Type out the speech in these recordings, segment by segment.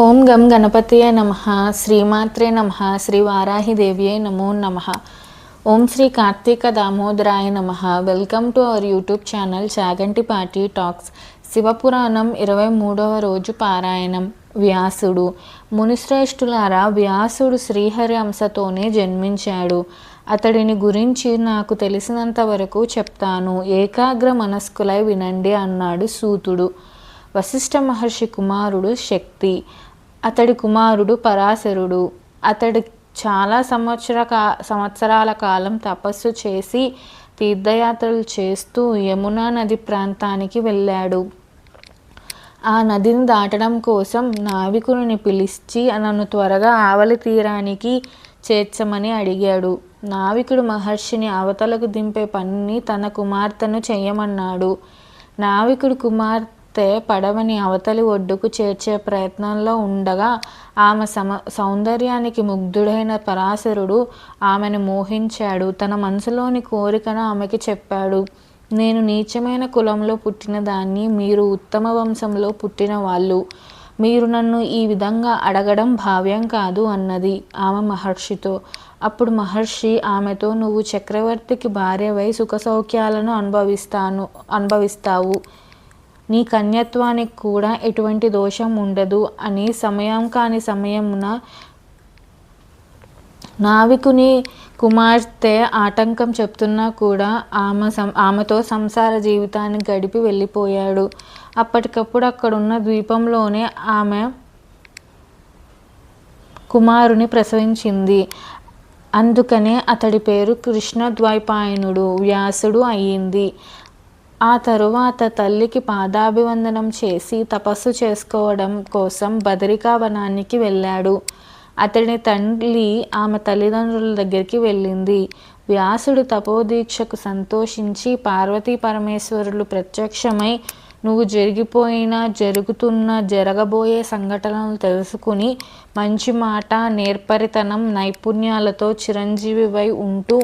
ఓం గం గణపతియే నమ శ్రీమాత్రే నమ శ్రీ వారాహిదేవ్యే నమో నమ. ఓం శ్రీ కార్తీక దామోదరాయ నమ. Welcome to our YouTube channel Chaganti party talks Shivapuranam ఇరవై మూడవ రోజు పారాయణం. వ్యాసుడు. మునిశ్రేష్ఠులారా వ్యాసుడు శ్రీహరి అంశతోనే జన్మించాడు. అతడిని గురించి నాకు తెలిసినంత వరకు చెప్తాను. ఏకాగ్ర మనస్కులై వినండి అన్నాడు సూతుడు. వశిష్ఠ మహర్షి కుమారుడు శక్తి. అతడి కుమారుడు పరాశరుడు. అతడు చాలా సంవత్సర కా సంవత్సరాల కాలం తపస్సు చేసి తీర్థయాత్రలు చేస్తూ యమునా నది ప్రాంతానికి వెళ్ళాడు. ఆ నదిని దాటడం కోసం నావికుడిని పిలిచి నన్ను త్వరగా ఆవలి తీరానికి చేర్చమని అడిగాడు. నావికుడు మహర్షిని అవతలకు దింపే పనిని తన కుమార్తెను చేయమన్నాడు. నావికుడు చూస్తే పడవని అవతలి ఒడ్డుకు చేర్చే ప్రయత్నంలో ఉండగా ఆమె సమ సౌందర్యానికి ముగ్ధుడైన పరాశరుడు ఆమెను మోహించాడు. తన మనసులోని కోరికను ఆమెకి చెప్పాడు. నేను నీచమైన కులంలో పుట్టిన దాన్ని మీరు ఉత్తమ వంశంలో పుట్టిన వాళ్ళు. మీరు నన్ను ఈ విధంగా అడగడం భావ్యం కాదు అన్నది ఆమె మహర్షితో. అప్పుడు మహర్షి ఆమెతో నువ్వు చక్రవర్తికి భార్యవై సుఖ సౌఖ్యాలను అనుభవిస్తాను అనుభవిస్తావు. నీ కన్యత్వానికి కూడా ఎటువంటి దోషం ఉండదు అని సమయం కాని సమయమున నావికుని కుమార్తె ఆటంకం చెప్తున్నా కూడా ఆమె సం ఆమెతో సంసార జీవితాన్ని గడిపి వెళ్ళిపోయాడు. అప్పటికప్పుడు అక్కడున్న ద్వీపంలోనే ఆమె కుమారుని ప్రసవించింది. అందుకనే అతడి పేరు కృష్ణ ద్వైపాయనుడు వ్యాసుడు అయ్యింది. ఆ తరువాత తల్లికి పాదాభివందనం చేసి తపస్సు చేసుకోవడం కోసం బదరికా వనానికి వెళ్ళాడు. అతడి తండ్రి ఆమె తల్లిదండ్రుల దగ్గరికి వెళ్ళింది. వ్యాసుడు తపోదీక్షకు సంతోషించి పార్వతీ పరమేశ్వరులు ప్రత్యక్షమై నువ్వు జరిగిపోయిన జరుగుతున్న జరగబోయే సంఘటనలు తెలుసుకుని మంచి మాట నేర్పరితనం నైపుణ్యాలతో చిరంజీవివై ఉంటూ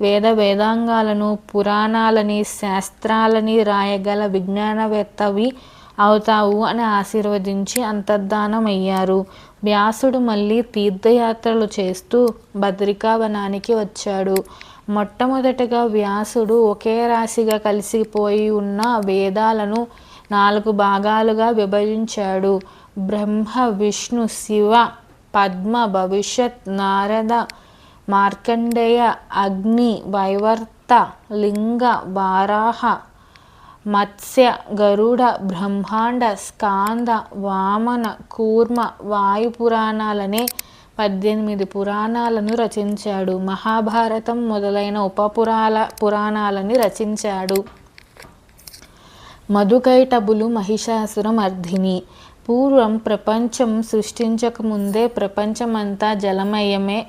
వేద వేదాంగాలను పురాణాలని శాస్త్రాలని రాయగల విజ్ఞానవేత్తవి అవుతావు అని ఆశీర్వదించి అంతర్ధానమయ్యారు. వ్యాసుడు మళ్ళీ తీర్థయాత్రలు చేస్తూ భద్రికావనానికి వచ్చాడు. మొట్టమొదటగా వ్యాసుడు ఒకే రాశిగా కలిసిపోయి ఉన్న వేదాలను నాలుగు భాగాలుగా విభజించాడు. బ్రహ్మ విష్ణు శివ పద్మ భవిష్యత్ నారద మార్కండేయ అగ్ని వైవర్త లింగ వారాహ మత్స్య గరుడ బ్రహ్మాండ స్కాంద వామన కూర్మ వాయు పురాణాలనే పద్దెనిమిది పురాణాలను రచించాడు. మహాభారతం మొదలైన ఉపపురాల పురాణాలని రచించాడు. మధుకైటబులు మహిషాసురం అర్ధిని పూర్వం ప్రపంచం సృష్టించకముందే ప్రపంచమంతా జలమయమే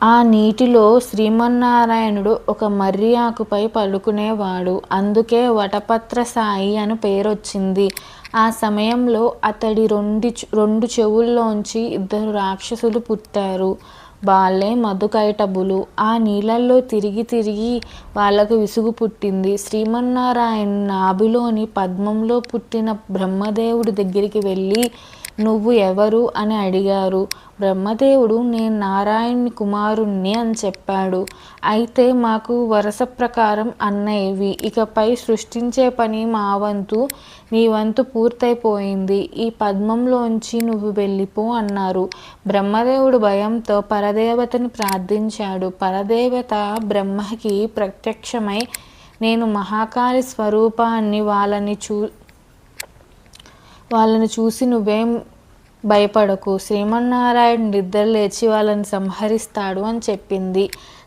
ఆ నీటిలో శ్రీమన్నారాయణుడు ఒక మర్రి ఆకుపై పలుకునేవాడు అందుకే వటపత్ర సాయి అని పేరొచ్చింది. ఆ సమయంలో అతడి రెండు రెండు చెవుల్లోంచి ఇద్దరు రాక్షసులు పుట్టారు. వాళ్ళే మధుకైటబులు. ఆ నీళ్ళల్లో తిరిగి తిరిగి వాళ్ళకు విసుగు పుట్టింది. శ్రీమన్నారాయణ నాభిలోని పద్మంలో పుట్టిన బ్రహ్మదేవుడి దగ్గరికి వెళ్ళి నువ్వు ఎవరు అని అడిగారు. బ్రహ్మదేవుడు నేను నారాయణ్ కుమారుణ్ణి అని చెప్పాడు. అయితే మాకు వరస ప్రకారం అన్నయ్యవి. ఇకపై సృష్టించే పని మా వంతు. నీ వంతు పూర్తయిపోయింది. ఈ పద్మంలోంచి నువ్వు వెళ్ళిపో అన్నారు. బ్రహ్మదేవుడు భయంతో పరదేవతని ప్రార్థించాడు. పరదేవత బ్రహ్మకి ప్రత్యక్షమై నేను మహాకాళి స్వరూపాన్ని వాళ్ళని చూ వాళ్ళని చూసి నువ్వేం భయపడకు. శ్రీమన్నారాయణ నిద్ర లేచి వాళ్ళని సంహరిస్తాడు అని చెప్పింది.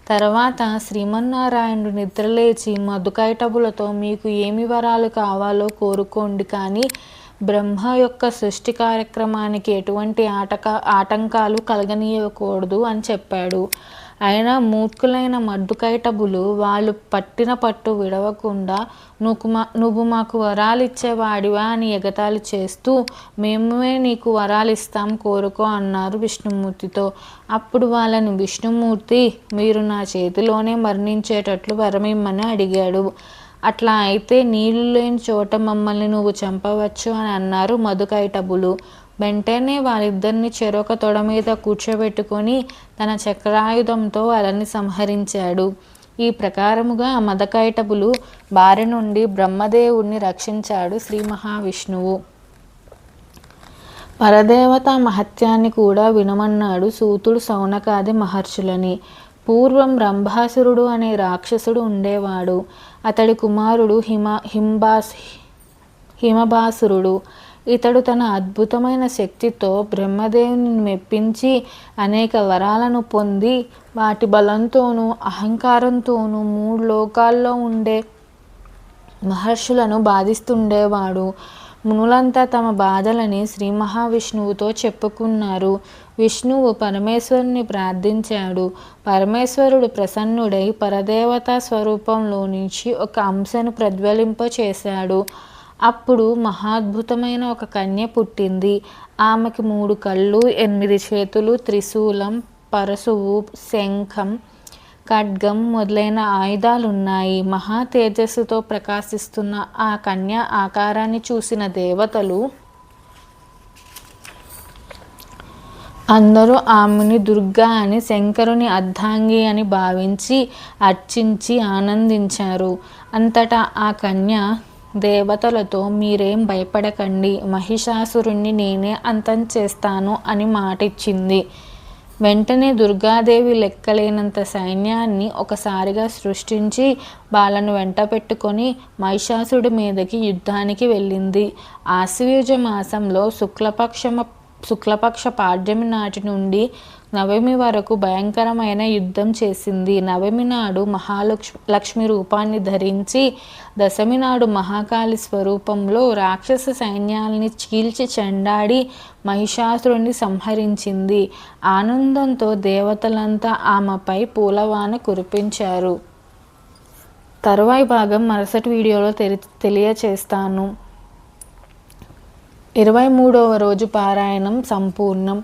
తర్వాత శ్రీమన్నారాయణుడు నిద్రలేచి మధుకైటబులతో మీకు ఏమి వరాలు కావాలో కోరుకోండి కానీ బ్రహ్మ యొక్క సృష్టి కార్యక్రమానికి ఎటువంటి ఆటక ఆటంకాలు కలగనీయకూడదు అని చెప్పాడు. అయినా మూర్ఖులైన మడ్డుకైటబులు వాళ్ళు పట్టిన పట్టు విడవకుండా నువ్వు మా నువ్వు మాకు వరాలు ఇచ్చేవాడివా అని ఎగతాళి చేస్తూ మేమే నీకు వరాలు ఇస్తాం కోరుకో అన్నారు విష్ణుమూర్తితో. అప్పుడు వాళ్ళని విష్ణుమూర్తి మీరు నా చేతిలోనే మరణించేటట్లు వరమిమ్మని అడిగాడు. అట్లా అయితే నీళ్ళు లేని చోట మమ్మల్ని నువ్వు చంపవచ్చు అని అన్నారు మధుకైటబులు. వెంటనే వాళ్ళిద్దరిని చెరొక తొడ మీద కూర్చోబెట్టుకొని తన చక్రాయుధంతో వాళ్ళని సంహరించాడు. ఈ ప్రకారముగా మదకైటబులు బారి నుండి బ్రహ్మదేవుణ్ణి రక్షించాడు శ్రీ మహావిష్ణువు. పరదేవత మహత్యాన్ని కూడా వినమన్నాడు సూతుడు సౌనకాది మహర్షులని. పూర్వం రంభాసురుడు అనే రాక్షసుడు ఉండేవాడు. అతడి కుమారుడు హిమ హింబాస్ హిమభాసురుడు. ఇతడు తన అద్భుతమైన శక్తితో బ్రహ్మదేవుని మెప్పించి అనేక వరాలను పొంది వాటి బలంతోనూ అహంకారంతోనూ మూడు లోకాల్లో ఉండే మహర్షులను బాధిస్తుండేవాడు. మునులంతా తమ బాధలని శ్రీ మహావిష్ణువుతో చెప్పుకున్నారు. విష్ణువు పరమేశ్వరుని ప్రార్థించాడు. పరమేశ్వరుడు ప్రసన్నుడై పరదేవతా స్వరూపంలో నుంచి ఒక అంశను ప్రజ్వలింపచేశాడు. అప్పుడు మహాద్భుతమైన ఒక కన్య పుట్టింది. ఆమెకి మూడు కళ్ళు ఎనిమిది చేతులు త్రిశూలం పరశువు శంఖం ఖడ్గం మొదలైన ఆయుధాలున్నాయి. మహా తేజస్సుతో ప్రకాశిస్తున్న ఆ కన్య ఆకారాన్ని చూసిన దేవతలు అందరూ ఆమెని దుర్గా అని శంకరుని అర్ధాంగి అని భావించి అర్చించి ఆనందించారు. అంతటా ఆ కన్య దేవతలతో మీరేం భయపడకండి. మహిషాసురుణ్ణి నేనే అంతం చేస్తాను అని మాటిచ్చింది. వెంటనే దుర్గాదేవి లెక్కలేనంత సైన్యాన్ని ఒకసారిగా సృష్టించి వాళ్ళను వెంట పెట్టుకొని మహిషాసుడి మీదకి యుద్ధానికి వెళ్ళింది. ఆశ్వయుజ మాసంలో శుక్లపక్షమ శుక్లపక్ష పాడ్యమి నాటి నుండి నవమి వరకు భయంకరమైన యుద్ధం చేసింది. నవమి నాడు మహాలక్ష్మి లక్ష్మి రూపాన్ని ధరించి దశమి నాడు మహాకాళి స్వరూపంలో రాక్షస సైన్యాల్ని చీల్చి చెండాడి మహిషాసురుణ్ణి సంహరించింది. ఆనందంతో దేవతలంతా ఆమెపై పూలవాన కురిపించారు. తరువాయి భాగం మరుసటి వీడియోలో తెలి తెలియచేస్తాను. ఇరవై మూడవ రోజు పారాయణం సంపూర్ణం.